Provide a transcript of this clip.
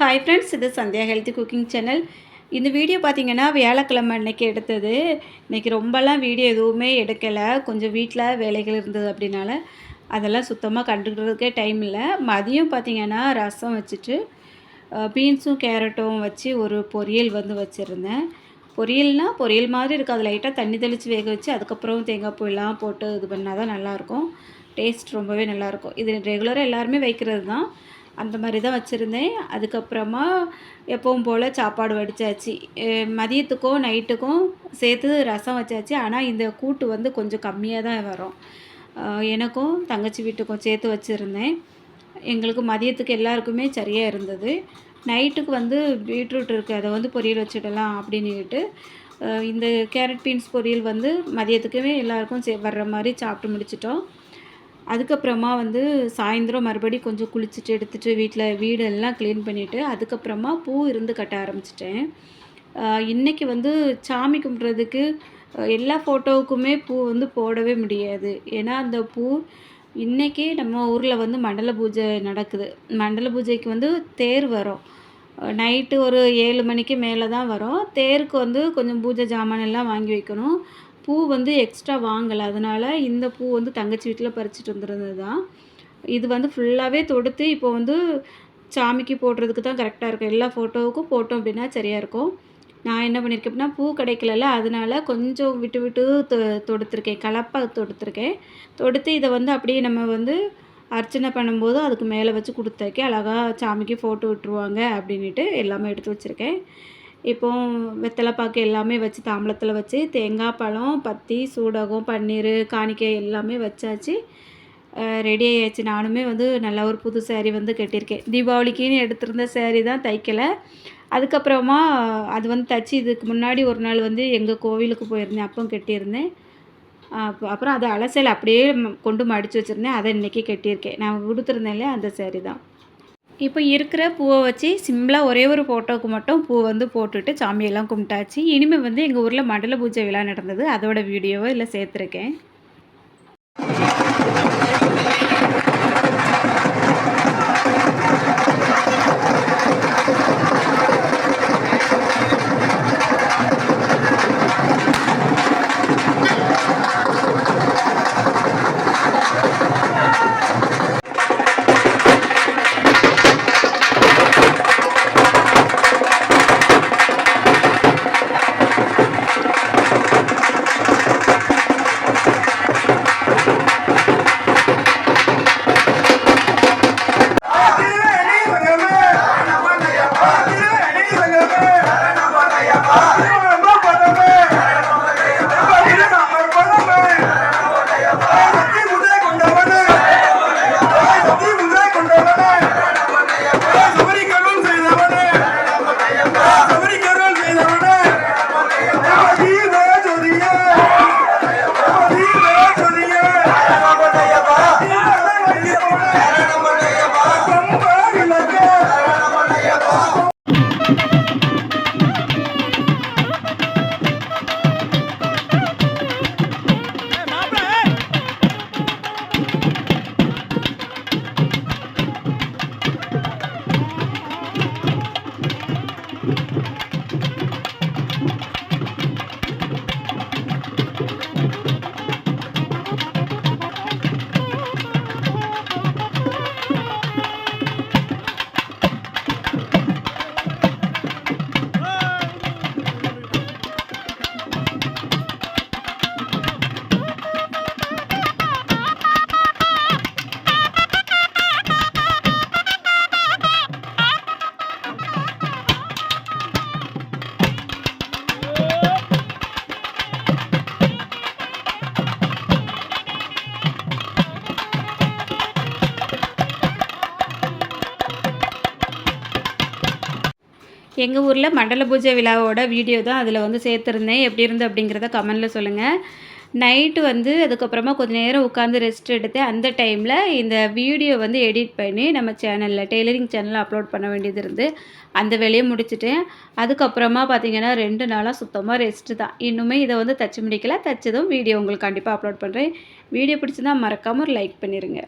Hi friends இது Sandhya healthy cooking channel இந்த video பார்த்தீங்கன்னா வியாழக்கிழமை அன்னைக்கு எடுத்தது. இன்றைக்கி ரொம்பலாம் வீடியோ எதுவுமே எடுக்கலை. கொஞ்சம் வீட்டில் வேலைகள் இருந்தது அப்படின்னால அதெல்லாம் சுத்தமாக கண்டுக்கிறதுக்கே டைம் இல்லை. மதியம் பார்த்தீங்கன்னா ரசம் வச்சுட்டு பீன்ஸும் கேரட்டும் வச்சு ஒரு பொரியல் வந்து வச்சுருந்தேன். பொரியல்னால் பொரியல் மாதிரி இருக்குது அது லைட்டாக தண்ணி தெளித்து வேக வச்சு அதுக்கப்புறம் தேங்காய் பூலாம் போட்டு இது பண்ணால் தான் நல்லாயிருக்கும். டேஸ்ட் ரொம்பவே நல்லாயிருக்கும். இது ரெகுலராக எல்லாருமே வைக்கிறது தான் அந்த மாதிரி தான் வச்சுருந்தேன். அதுக்கப்புறமா எப்பவும் போல் சாப்பாடு வடித்தாச்சு மதியத்துக்கும் நைட்டுக்கும் சேர்த்து ரசம் வச்சாச்சு. ஆனால் இந்த கூட்டு வந்து கொஞ்சம் கம்மியாக தான் வரும் எனக்கும் தங்கச்சி வீட்டுக்கும் சேர்த்து வச்சுருந்தேன். எங்களுக்கு மதியத்துக்கு எல்லாருக்குமே சரியாக இருந்தது. நைட்டுக்கு வந்து பீட்ரூட் இருக்குது அதை வந்து பொரியல் வச்சுடலாம் அப்படின்னுட்டு இந்த கேரட் பீன்ஸ் பொரியல் வந்து மதியத்துக்குமே எல்லாருக்கும் சே வர்ற மாதிரி சாப்பிட்டு முடிச்சிட்டோம். அதுக்கப்புறமா வந்து சாயந்தரம் மறுபடி கொஞ்சம் குளிச்சுட்டு எடுத்துகிட்டு வீட்டில் வீடெல்லாம் க்ளீன் பண்ணிவிட்டு அதுக்கப்புறமா பூ இருந்து கட்ட ஆரம்பிச்சிட்டேன். இன்றைக்கி வந்து சாமி கும்பிட்றதுக்கு எல்லா ஃபோட்டோவுக்குமே பூ வந்து போடவே முடியாது. ஏன்னா அந்த பூ இன்றைக்கி நம்ம ஊரில் வந்து மண்டல பூஜை நடக்குது. மண்டல பூஜைக்கு வந்து தேர் வரும். நைட்டு ஒரு ஏழு மணிக்கு மேலே தான் வரும். தேருக்கு வந்து கொஞ்சம் பூஜை ஜாமான் எல்லாம் வாங்கி வைக்கணும். பூ வந்து எக்ஸ்ட்ரா வாங்கலை. அதனால் இந்த பூ வந்து தங்கச்சி வீட்டில் பறிச்சிட்டு வந்துருந்தது தான் இது வந்து ஃபுல்லாகவே தொடுத்து இப்போ வந்து சாமிக்கு போடுறதுக்கு தான் கரெக்டாக இருக்கும். எல்லா ஃபோட்டோவுக்கும் போட்டோம் அப்படின்னா சரியாக இருக்கும். நான் என்ன பண்ணியிருக்கேன் அப்படின்னா பூ கிடைக்கல அதனால் கொஞ்சம் விட்டு விட்டு தொ தொடுத்துருக்கேன். கலப்பாக தொடுத்துருக்கேன். தொடுத்து இதை வந்து அப்படியே நம்ம வந்து அர்ச்சனை பண்ணும்போது அதுக்கு மேலே வச்சு கொடுத்தாக்கி அழகாக சாமிக்கு ஃபோட்டோ விட்டுருவாங்க அப்படின்ட்டு எல்லாமே எடுத்து வச்சுருக்கேன். இப்போ வெத்தலை பாக்கு எல்லாமே வச்சு தாம்பளத்தில் வச்சு தேங்காய் பழம் பத்தி சூடகம் பன்னீர் காணிக்கை எல்லாமே வச்சாச்சு. ரெடி ஆயாச்சு. நானுமே வந்து நல்ல ஒரு புது சேரீ வந்து கட்டியிருக்கேன். தீபாவளிக்குன்னு எடுத்திருந்த சேரீ தான் தைக்கலை. அதுக்கப்புறமா அது வந்து தைச்சி இதுக்கு முன்னாடி ஒரு நாள் வந்து எங்கள் கோவிலுக்கு போயிருந்தேன். அப்போ கட்டியிருந்தேன். அப்புறம் அதை அலசல் அப்படியே கொண்டு மடித்து வச்சுருந்தேன். அதை இன்றைக்கி கட்டியிருக்கேன். நான் கொடுத்துருந்தேன் அந்த சேரீ தான். இப்போ இருக்கிற பூவை வச்சு சிம்பிளாக ஒரே ஒரு ஃபோட்டோவுக்கு மட்டும் பூ வந்து போட்டுட்டு சாமியெல்லாம் கும்பிட்டாச்சு. இனிமேல் வந்து எங்கள் ஊரில் மண்டல பூஜை விழா நடந்தது. அதோட வீடியோவை இல்லை சேர்த்துருக்கேன். எங்கள் ஊரில் மண்டல பூஜை விழாவோட வீடியோ தான் அதில் வந்து சேர்த்துருந்தேன். எப்படி இருந்து அப்படிங்கிறத கமெண்டில் சொல்லுங்கள் நைட்டு வந்து அதுக்கப்புறமா கொஞ்சம் நேரம் உட்காந்து ரெஸ்ட் எடுத்து அந்த டைமில் இந்த வீடியோ வந்து எடிட் பண்ணி நம்ம சேனலில் டெய்லரிங் சேனலில் அப்லோட் பண்ண வேண்டியது இருந்து அந்த வேலையை முடிச்சுட்டேன். அதுக்கப்புறமா பார்த்திங்கன்னா ரெண்டு நாளாக சுத்தமாக ரெஸ்ட்டு தான். இன்னுமே இதை வந்து தச்சு முடிக்கல. தச்சதும் வீடியோ உங்களுக்கு கண்டிப்பாக அப்லோட் பண்ணுறேன் வீடியோ பிடிச்சிருந்தால் மறக்காமல் ஒரு லைக் பண்ணிடுங்க